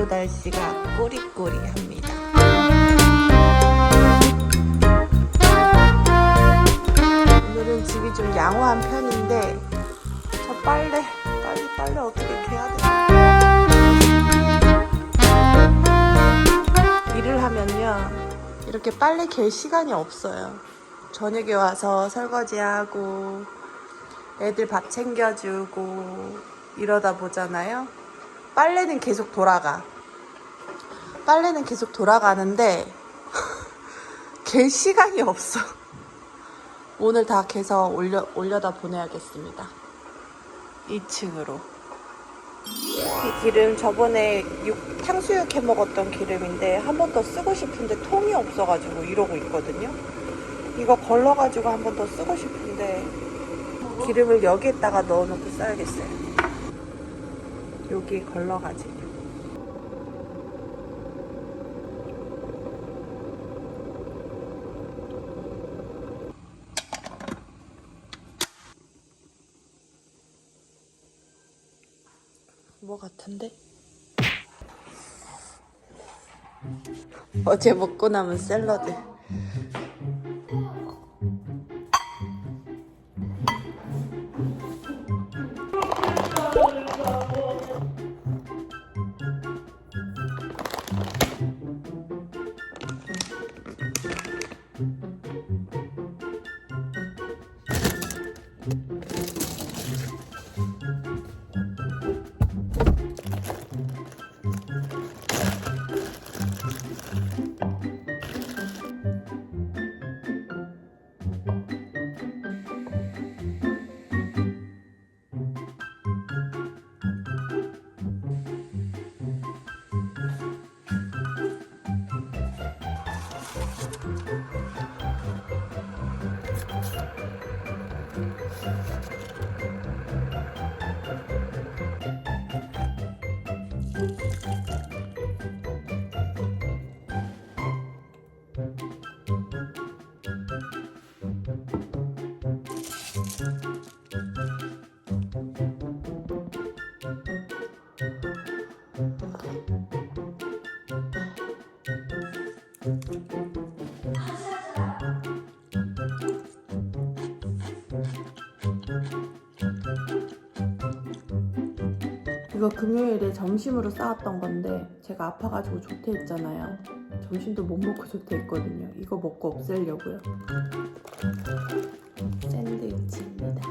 오늘도 날씨가 꾸리꾸리합니다. 오늘은 집이 좀 양호한 편인데 저 빨래 빨리 빨래 어떻게 개야 돼? 일을 하면요 이렇게 빨래 갤 시간이 없어요. 저녁에 와서 설거지하고 애들 밥 챙겨주고 이러다 보잖아요. 빨래는 계속 돌아가. 빨래는 계속 돌아가는데 갤 시간이 없어. 오늘 다 개서 올려, 올려다 보내야겠습니다. 2층으로. 이 기름 저번에 육, 탕수육 해 먹었던 기름인데 한 번 더 쓰고 싶은데 통이 없어가지고 이러고 있거든요. 이거 걸러가지고 한 번 더 쓰고 싶은데 기름을 여기에다가 넣어놓고 써야겠어요. 여기 걸러가지고. 뭐 같은데? 어제 먹고 남은 샐러드. 이거 금요일에 점심으로 싸왔던 건데 제가 아파가지고 조퇴했잖아요. 점심도 못 먹고 조퇴했거든요. 이거 먹고 없애려고요. 샌드위치입니다.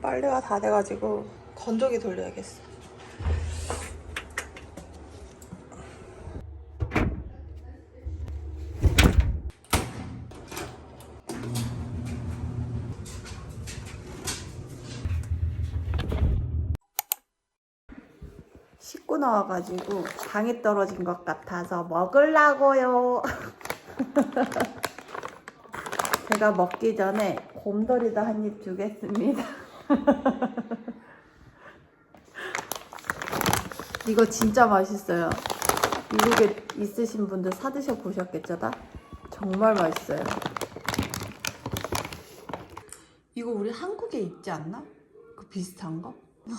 빨래가 다 돼가지고 건조기 돌려야겠어. 씻고 나와가지고 당이 떨어진 것 같아서 먹으려고요. 제가 먹기 전에 곰돌이도 한 입 주겠습니다. 이거 진짜 맛있어요. 미국에 있으신 분들 사드셔 보셨겠죠? 다? 정말 맛있어요. 이거 우리 한국에 있지 않나? 그 비슷한 거?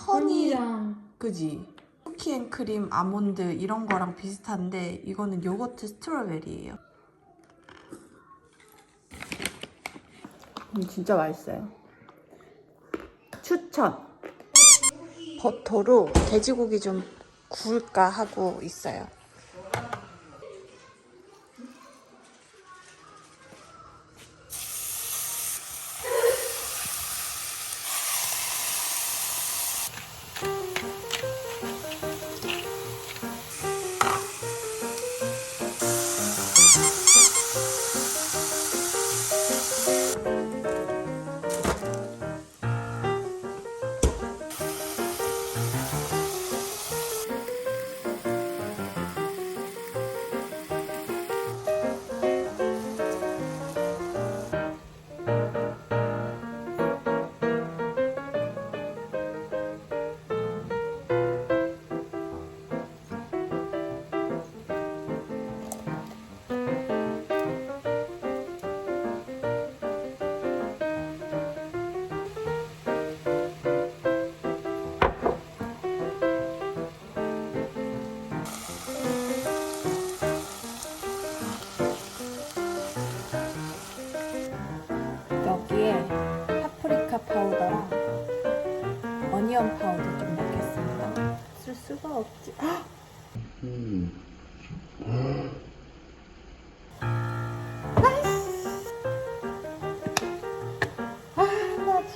허니 허니랑 그지? 쿠키 앤 크림, 아몬드 이런 거랑 비슷한데 이거는 요거트 스트로베리예요. 음, 진짜 맛있어요. 추천. 버터로 돼지고기 좀 구울까 하고 있어요.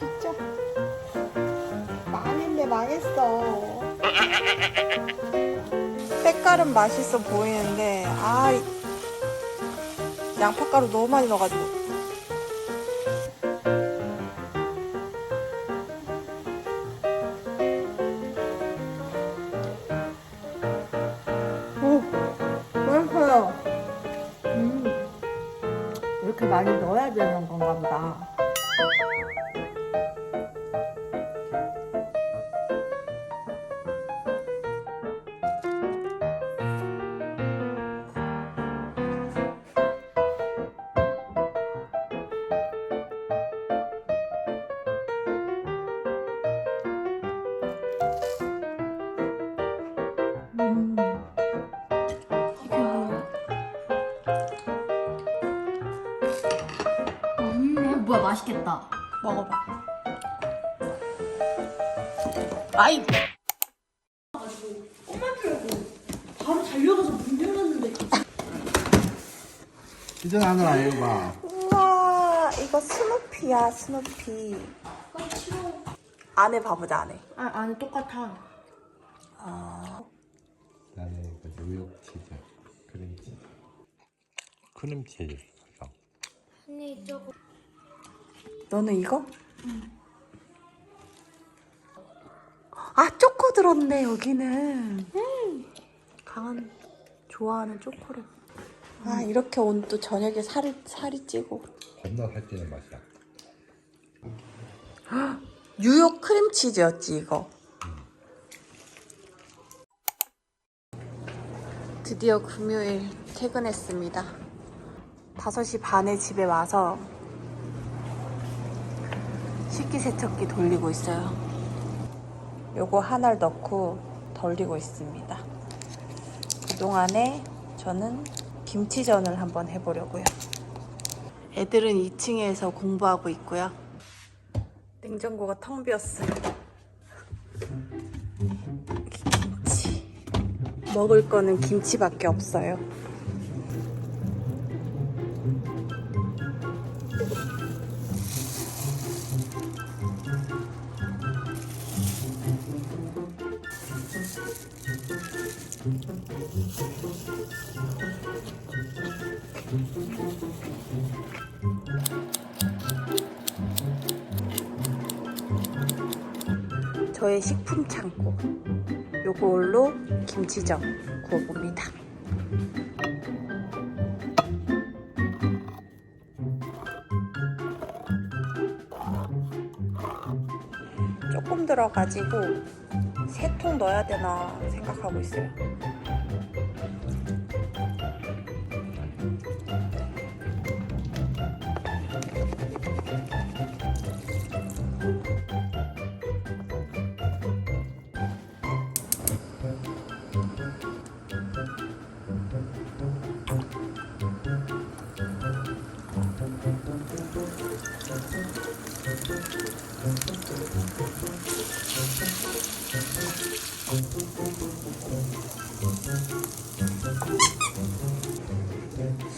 진짜 망했네, 망했어. 색깔은 맛있어 보이는데, 아, 이- 양파가루 너무 많이 넣어가지고. 뭐야 맛있겠다. 먹어봐. 아이. 바로 달려가서 문 열었는데. 시즌 하느라 해봐. 우와, 이거 스누피야, 스누피. 안에 봐보자, 안에. 아 안에 똑같아. 아, 나는 그 뉴욕 치즈, 크림 치즈. 크림 치즈. 그죠? 언니 저거. 너는 이거? 아, 초코 들었네, 여기는. 음, 강한, 좋아하는 초코를. 아, 이렇게 온 또 저녁에 살이, 살이 찌고. 겁나 살찌는 맛이야. 뉴욕 크림치즈였지 이거 드디어 금요일 퇴근했습니다 5시 반에 집에 와서 식기 세척기 돌리고 있어요 요거 하나를 넣고 돌리고 있습니다 그동안에 저는 김치전을 한번 해보려고요 애들은 2층에서 공부하고 있고요 냉장고가 텅 비었어요. 김치. 먹을 거는 김치밖에 없어요. 저의 식품 창고. 요걸로 김치전 구워봅니다. 조금 들어가지고 세 통 넣어야 되나 생각하고 있어요.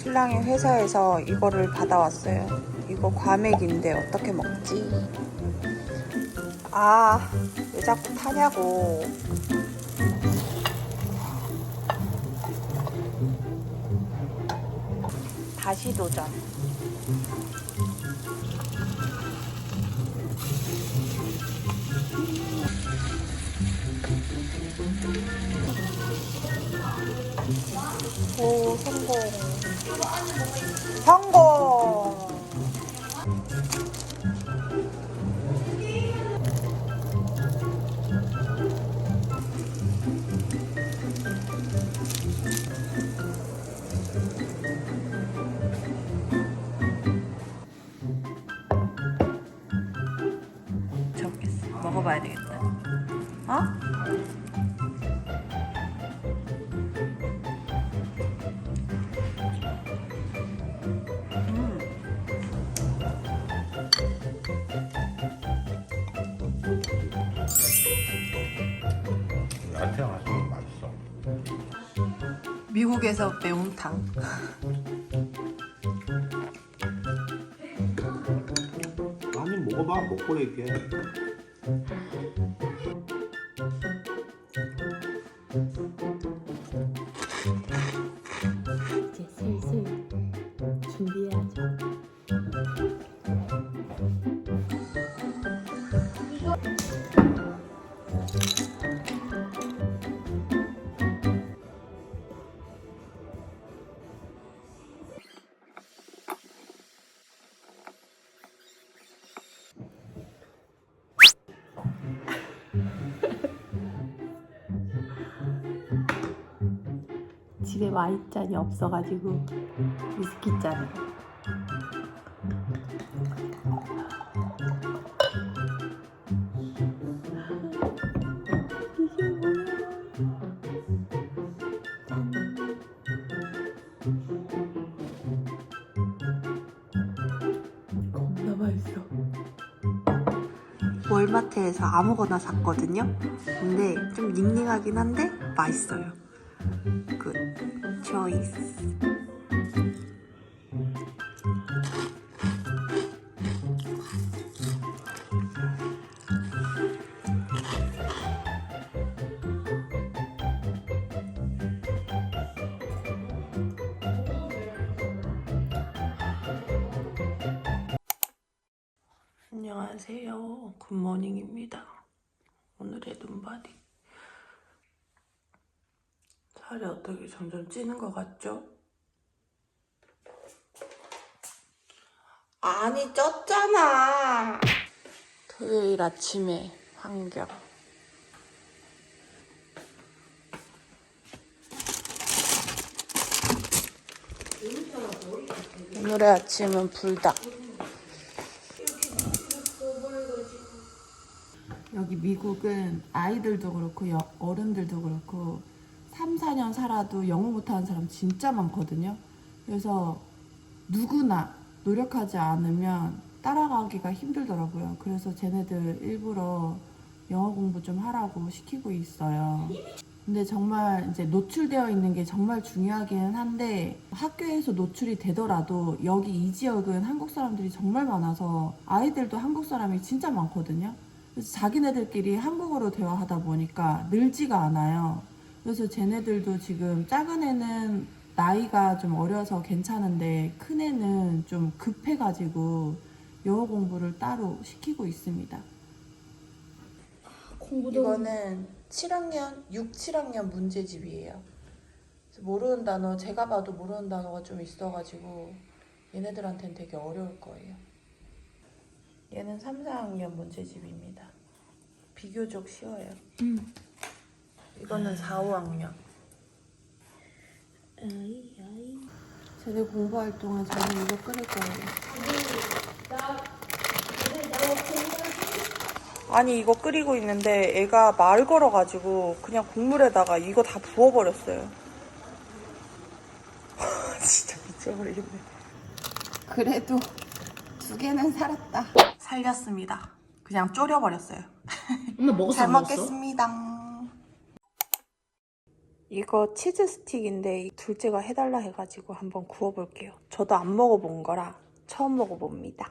신랑이 회사에서 이거를 받아왔어요. 이거 과메기인데 어떻게 먹지? 아, 왜 자꾸 타냐고. 다시 도전. 오, 성공. 성공! 미국에서 매운탕. 아니 먹어봐 먹고 얘기해 집에 와인잔이 없어가지고 위스키 잔으로 이게 겁나 맛있어. 월마트에서 아무거나 샀거든요? 근데 좀 닝닝하긴 한데 맛있어요 굿 초이스 안녕하세요. 굿모닝입니다. 오늘의 눈바디 살이 어떻게 점점 찌는 것 같죠? 아니 쪘잖아. 토요일 아침에 환경. 오늘의 아침은 불닭. 여기 미국은 아이들도 그렇고 여- 어른들도 그렇고 3, 4년 살아도 영어 못하는 사람 진짜 많거든요. 그래서 누구나 노력하지 않으면 따라가기가 힘들더라고요. 그래서 쟤네들 일부러 영어 공부 좀 하라고 시키고 있어요. 근데 정말 이제 노출되어 있는 게 정말 중요하기는 한데 학교에서 노출이 되더라도 여기 이 지역은 한국 사람들이 정말 많아서 아이들도 한국 사람이 진짜 많거든요. 그래서 자기네들끼리 한국어로 대화하다 보니까 늘지가 않아요. 그래서 쟤네들도 지금 작은 애는 나이가 좀 어려서 괜찮은데 큰 애는 좀 급해가지고 영어 공부를 따로 시키고 있습니다. 공부도 이거는 7학년, 6, 7학년 문제집이에요. 그래서 모르는 단어, 제가 봐도 모르는 단어가 좀 있어가지고 얘네들한테는 되게 어려울 거예요. 얘는 3, 4학년 문제집입니다. 비교적 쉬워요. 이거는 4, 5학년. 아이 아이 쟤네 공부할 동안 저는 이거 끓일 거예요. 아니 이거 끓이고 있는데 애가 말 걸어가지고 그냥 국물에다가 이거 다 부어버렸어요. 진짜 미쳐버리겠네. 그래도 두 개는 살았다. 살렸습니다. 그냥 졸여버렸어요. 엄마 먹었어 잘 안 먹었어? 먹겠습니다. 이거 치즈 스틱인데 둘째가 해달라 해가지고 한번 구워볼게요. 저도 안 먹어본 거라 처음 먹어봅니다.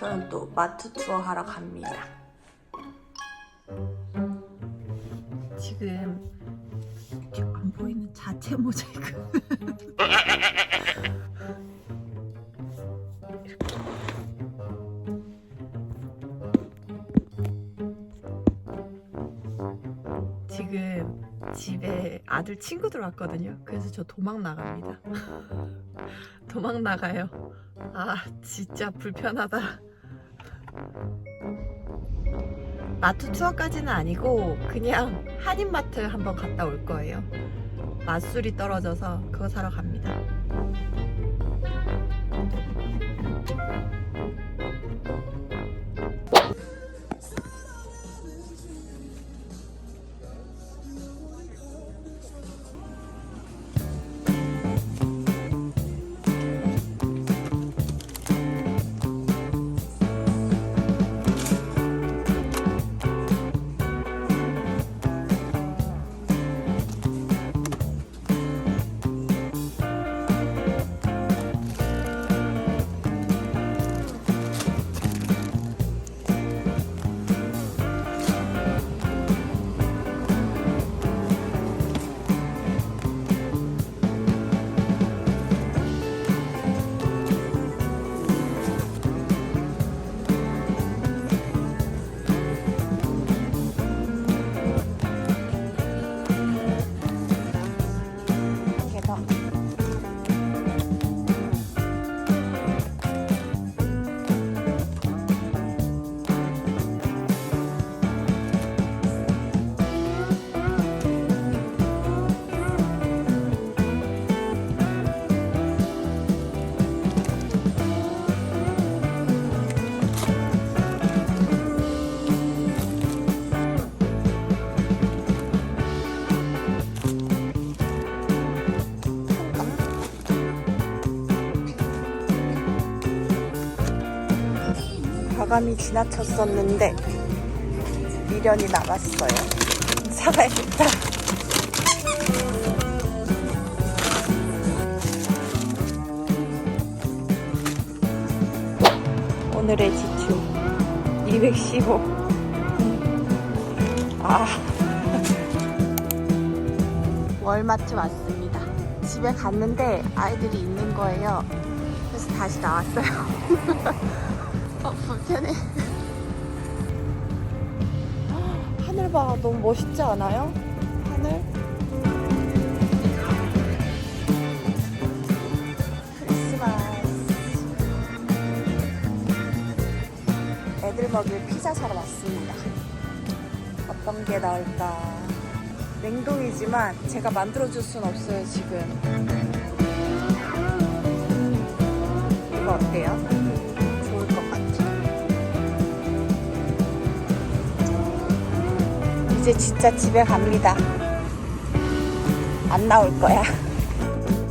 저는 또 마트 투어 하러 갑니다. 지금 안 보이는 자체 모자이크. 지금 집에 아들 친구들 왔거든요. 그래서 저 도망 나갑니다. 도망 나가요. 아 진짜 불편하다. 마트 투어까지는 아니고 그냥 한인마트 한번 갔다 올 거예요. 맛술이 떨어져서 그거 사러 갑니다. 과감히 지나쳤었는데 미련이 남았어요. 사가야겠다. 오늘의 지출 215. 아. 월마트 왔습니다. 집에 갔는데 아이들이 있는 거예요. 그래서 다시 나왔어요. 어, 불편해. 하늘 봐, 너무 멋있지 않아요? 하늘? 크리스마스. 애들 먹일 피자 사러 왔습니다. 어떤 게 나을까? 냉동이지만 제가 만들어줄 순 없어요, 지금. 이거 어때요? 이제 진짜 집에 갑니다. 안 나올 거야.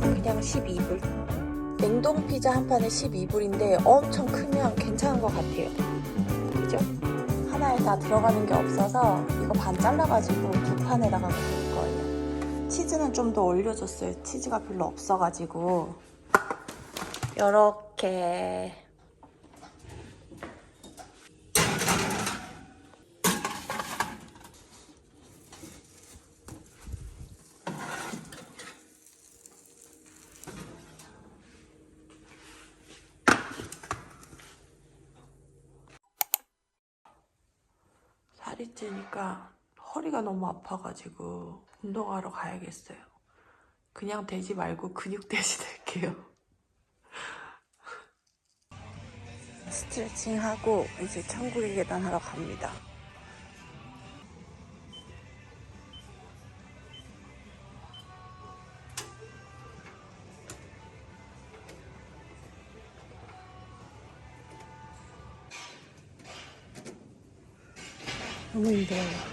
그냥 12불. 냉동 피자 한 판에 12불인데 엄청 크면 괜찮은 것 같아요. 그죠? 하나에 다 들어가는 게 없어서 이거 반 잘라가지고 두 판에다가 구울 거예요. 치즈는 좀 더 올려줬어요. 치즈가 별로 없어가지고. 요렇게. 살이 찌니까 허리가 너무 아파가지고 운동하러 가야겠어요. 그냥 되지 말고 근육 대신 할게요. 스트레칭 하고 이제 천국의 계단 하러 갑니다. 너무 힘들어요.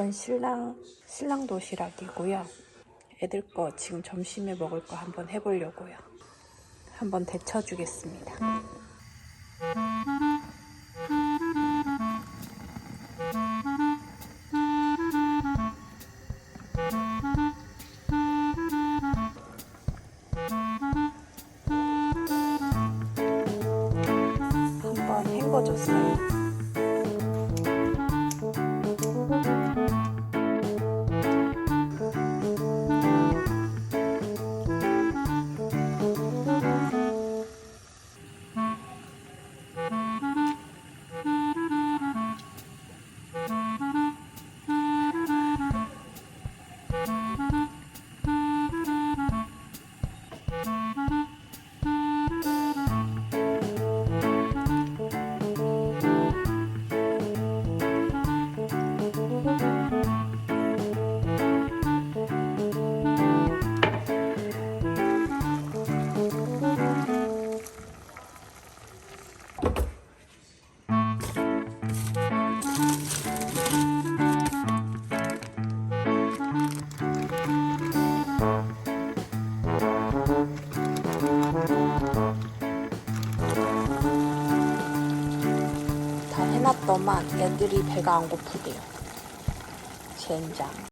이건 신랑, 신랑 도시락이고요. 애들 거 지금 점심에 먹을 거 한번 해보려고요. 한번 데쳐주겠습니다. 먹어야만 애들이 배가 안 고프대요. 젠장.